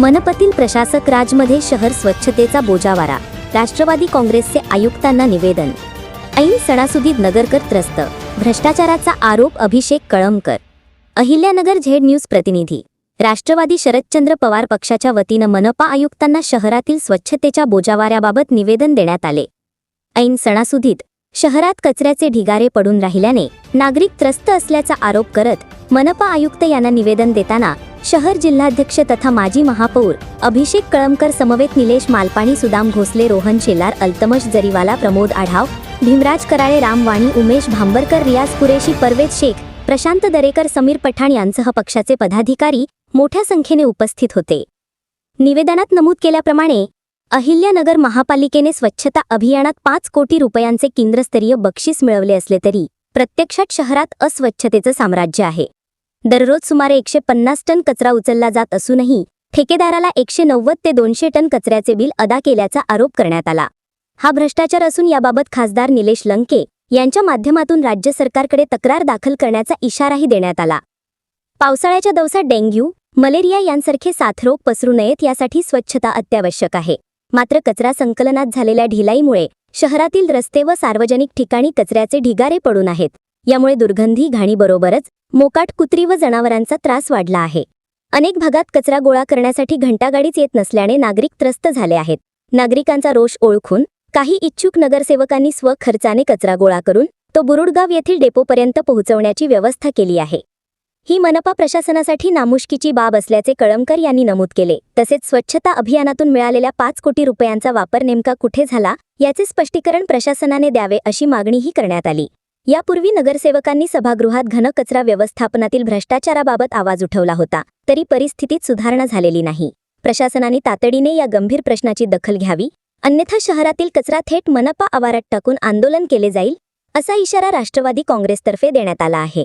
मनपतील प्रशासक राजमध्ये शहर स्वच्छतेचा बोजावारा राष्ट्रवादी काँग्रेसचे आयुक्तांना निवेदन. ऐन सणासुदीत नगरकर त्रस्त भ्रष्टाचाराचा आरोप अभिषेक कळमकर. अहिल्यानगर झेड न्यूज प्रतिनिधी राष्ट्रवादी शरदचंद्र पवार पक्षाच्या वतीनं मनपा आयुक्तांना शहरातील स्वच्छतेच्या बोजावाऱ्याबाबत निवेदन देण्यात आले. ऐन सणासुदीत शहरात कचऱ्याचे ढिगारे पडून राहिल्याने नागरिक त्रस्त असल्याचा आरोप करत मनपा आयुक्त यांना निवेदन देताना शहर जिल्हाध्यक्ष तथा माजी महापौर अभिषेक कळमकर समवेत निलेश मालपाणी सुदाम भोसले रोहन शेलार अल्तमश जरीवाला प्रमोद आढाव भीमराज कराळे रामवाणी उमेश भांबरकर रियाज कुरेशी परवेज शेख प्रशांत दरेकर समीर पठाण यांसह पक्षाचे पदाधिकारी मोठ्या संख्येने उपस्थित होते. निवेदनात नमूद केल्याप्रमाणे अहिल्यानगर महापालिकेने स्वच्छता अभियानात पाच कोटी रुपयांचे केंद्रस्तरीय बक्षीस मिळवले असले तरी प्रत्यक्षात शहरात अस्वच्छतेचं साम्राज्य आहे. दररोज सुमारे एकशे पन्नास टन कचरा उचलला जात असूनही ठेकेदाराला एकशे नव्वद ते दोनशे टन कचऱ्याचे बिल अदा केल्याचा आरोप करण्यात आला. हा भ्रष्टाचार असून याबाबत खासदार निलेश लंके यांच्या माध्यमातून राज्य सरकारकडे तक्रार दाखल करण्याचा इशाराही देण्यात आला. पावसाळ्याच्या दिवसात डेंग्यू मलेरिया यांसारखे साथरोग पसरू नयेत यासाठी स्वच्छता अत्यावश्यक आहे. मात्र कचरा संकलनात झालेल्या ढिलाईमुळे शहरातील रस्ते व सार्वजनिक ठिकाणी कचऱ्याचे ढिगारे पडून आहेत. यामुळे दुर्गंधी घाणीबरोबरच मोकाट कुत्री व जनावरांचा त्रास वाढला आहे. अनेक भागात कचरा गोळा करण्यासाठी घंटागाडीच येत नसल्याने नागरिक त्रस्त झाले आहेत. नागरिकांचा रोष ओळखून काही इच्छुक नगरसेवकांनी स्वखर्चाने कचरा गोळा करून तो बुरुडगाव येथील डेपोपर्यंत पोहोचवण्याची व्यवस्था केली आहे. ही मनपा प्रशासनासाठी नामुष्कीची बाब असल्याचे कळमकर यांनी नमूद केले. तसेच स्वच्छता अभियानातून मिळालेल्या पाच कोटी रुपयांचा वापर नेमका कुठे झाला याचे स्पष्टीकरण प्रशासनाने द्यावे अशी मागणीही करण्यात आली. यापूर्वी नगरसेवकांनी सभागृहात घनकचरा व्यवस्थापनातील भ्रष्टाचाराबाबत आवाज उठवला होता तरी परिस्थितीत सुधारणा झालेली नाही. प्रशासनाने तातडीने या गंभीर प्रश्नाची दखल घ्यावी अन्यथा शहरातील कचरा थेट मनपा आवारात टाकून आंदोलन केले जाईल असा इशारा राष्ट्रवादी काँग्रेसतर्फे देण्यात आला आहे.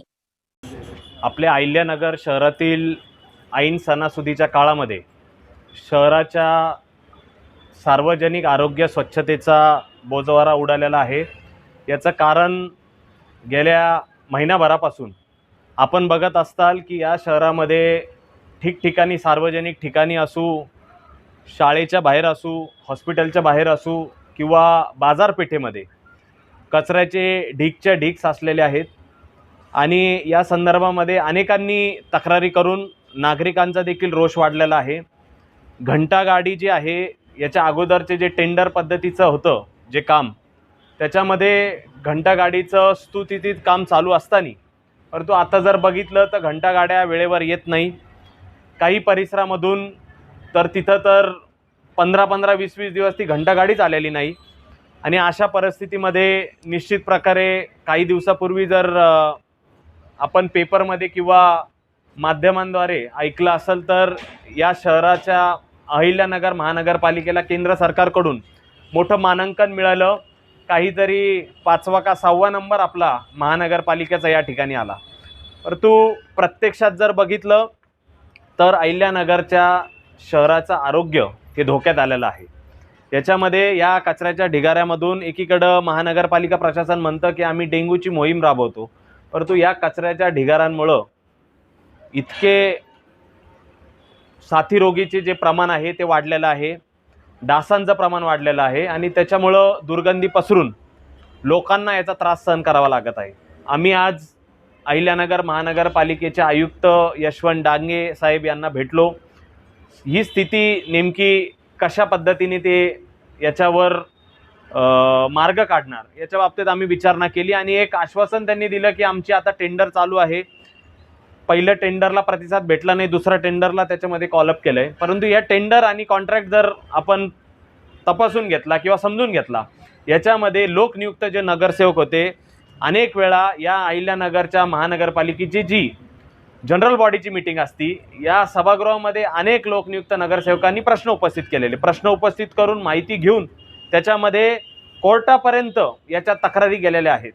आपल्या अहिल्यानगर शहरातील ऐन सणासुदीच्या काळामध्ये शहराच्या सार्वजनिक आरोग्य स्वच्छतेचा बोजवारा उडालेला आहे. याचं कारण गेल्या महिनाभरापासून आपण बघत असताल की या शहरामध्ये ठिकठिकाणी सार्वजनिक ठिकाणी असू शाळेच्या बाहेर असू हॉस्पिटलच्या बाहेर असू किंवा बाजारपेठेमध्ये कचऱ्याचे ढीकच्या ढीक साचलेले आहेत आणि या संदर्भामध्ये अनेकांनी तक्रारी करून नागरिकांचा देखील रोष वाढलेला आहे. घंटागाडी जी आहे याच्या अगोदरचे जे टेंडर पद्धतीचं होतं जे काम त्याच्यामध्ये घंटागाडीचं स्तुतितीत काम चालू असताना परंतु आता जर बघितलं तर घंटागाड्या वेळेवर येत नाही. काही परिसरामधून तर तिथं तर पंधरा पंधरा वीस वीस दिवस ती घंटागाडीच आलेली नाही. आणि अशा परिस्थितीमध्ये निश्चित प्रकारे काही दिवसापूर्वी जर आपण पेपरमध्ये किंवा माध्यमांद्वारे ऐकलं असेल तर या शहराच्या अहिल्यानगर महानगरपालिकेला केंद्र सरकारकडून मोठं मानांकन मिळालं. काहीतरी पाचवा का सहावा नंबर आपला महानगरपालिकेचा या ठिकाणी आला. परंतु प्रत्यक्षात जर बघितलं तर अहिल्यानगरच्या शहराचं आरोग्य हे धोक्यात आलेलं आहे. याच्यामध्ये या कचऱ्याच्या ढिगाऱ्यामधून एकीकडं महानगरपालिका प्रशासन म्हणतं की आम्ही डेंग्यूची मोहीम राबवतो. परंतु या कचऱ्याच्या ढिगाऱ्यांमुळं इतके साथीरोगीचे जे प्रमाण आहे ते वाढलेलं आहे. डासांचं प्रमाण वाढलेलं आहे आणि त्याच्यामुळं दुर्गंधी पसरून लोकांना याचा त्रास सहन करावा लागत आहे. आम्ही आज अहिल्यानगर महानगरपालिकेचे आयुक्त यशवंत डांगे साहेब यांना भेटलो. ही स्थिती नेमकी कशा पद्धतीने ते याच्यावर मार्ग काढणार याच्या बाबतीत आम्ही विचारणा केली आणि एक आश्वासन त्यांनी दिलं की आमची आता टेंडर चालू आहे. पहिल्या टेंडरला प्रतिसाद भेटला नाही दुसऱ्या टेंडरला त्याच्यामध्ये कॉलअप केलं आहे परंतु या टेंडर आणि कॉन्ट्रॅक्ट जर आपण तपासून घेतला किंवा समजून घेतला याच्यामध्ये लोकनियुक्त जे नगरसेवक होते अनेक वेळा या अहिल्यानगरच्या महानगरपालिकेची जी जनरल बॉडीची मीटिंग असती या सभागृहामध्ये अनेक लोकनियुक्त नगरसेवकांनी प्रश्न उपस्थित केलेले. प्रश्न उपस्थित करून माहिती घेऊन त्याच्यामध्ये कोर्टापर्यंत याच्या तक्रारी गेलेल्या आहेत.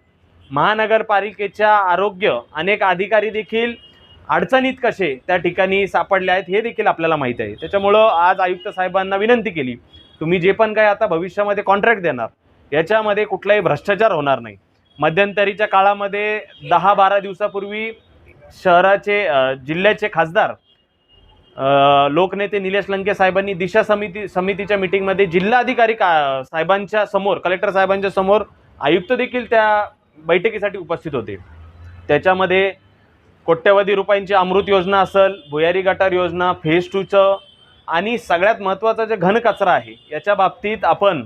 महानगरपालिकेच्या आरोग्य अनेक अधिकारी देखील अडचणीत कसे त्या ठिकाणी सापडले आहेत हे देखील आपल्याला माहीत आहे. त्याच्यामुळं आज आयुक्त साहेबांना विनंती केली तुम्ही जे पण काय आता भविष्यामध्ये कॉन्ट्रॅक्ट देणार याच्यामध्ये कुठलाही भ्रष्टाचार होणार नाही. मध्यंतरीच्या काळामध्ये दहा बारा दिवसापूर्वी शहराचे जिल्ह्याचे खासदार लोकनेते निलेश लंके साहेबांनी दिशा समिती समितीच्या मिटिंगमध्ये जिल्हाधिकारी का साहेबांच्या समोर कलेक्टर साहेबांच्या समोर आयुक्त देखील त्या बैठकीसाठी उपस्थित होते. त्याच्यामध्ये कोट्यवधी रुपयांची अमृत योजना असेल भुयारी गटार योजना फेज टूचं आणि सगळ्यात महत्त्वाचा जे घनकचरा आहे याच्या बाबतीत आपण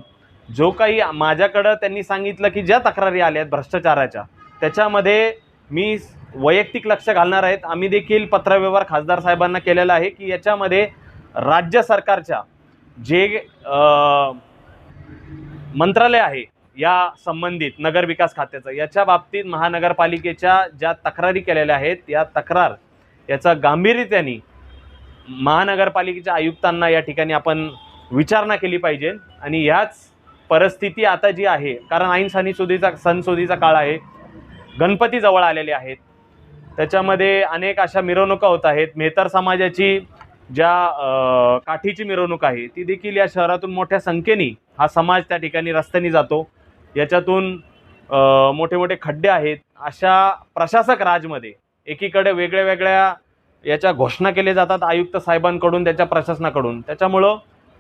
जो काही माझ्याकडं त्यांनी सांगितलं की ज्या तक्रारी आल्या आहेत भ्रष्टाचाराच्या त्याच्यामध्ये मी वैयक्तिक लक्ष घालणार आहेत. आम्ही देखील पत्रव्यवहार खासदार साहेबांना केलेला आहे की याच्यामध्ये राज्य सरकारच्या जे मंत्रालय आहे या संबंधित नगरविकास खात्याचं. याच्या बाबतीत महानगरपालिकेच्या ज्या तक्रारी केलेल्या आहेत या तक्रार याचा गांभीर्य महानगरपालिकेच्या आयुक्तांना या ठिकाणी आपण विचारणा केली पाहिजे. आणि ह्याच परिस्थिती आता जी आहे कारण ऐन सणीसुदीचा सणसुदीचा काळ आहे गणपती जवळ आलेले आहेत. त्याच्यामध्ये अनेक अशा मिरवणुका होत आहेत. मेहतर समाजाची ज्या काठीची मिरवणूक आहे ती देखील या शहरातून मोठ्या संख्येने हा समाज त्या ठिकाणी रस्त्याने जातो. याच्यातून मोठे मोठे खड्डे आहेत. अशा प्रशासक राजमध्ये एकीकडे वेगळ्या वेगळ्या याच्या घोषणा केल्या जातात आयुक्त साहेबांकडून त्याच्या प्रशासनाकडून. त्याच्यामुळं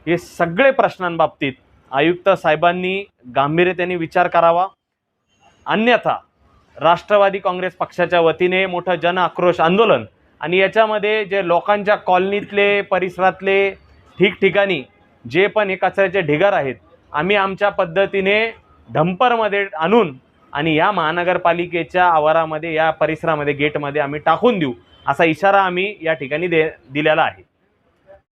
हे सगळे प्रश्नांबाबतीत आयुक्त साहेबांनी गांभीर्यतेने विचार करावा. अन्यथा राष्ट्रवादी काँग्रेस पक्षाच्या वतीने मोठं जन आक्रोश आंदोलन आणि याच्यामध्ये जे लोकांच्या कॉलनीतले परिसरातले ठिकठिकाणी जे पण हे कचऱ्याचे ढिगार आहेत आम्ही आमच्या पद्धतीने डंपरमध्ये आणून आणि या महानगरपालिकेच्या आवारामध्ये या परिसरामध्ये गेटमध्ये आम्ही टाकून देऊ असा इशारा आम्ही या ठिकाणी दे दिलेला आहे.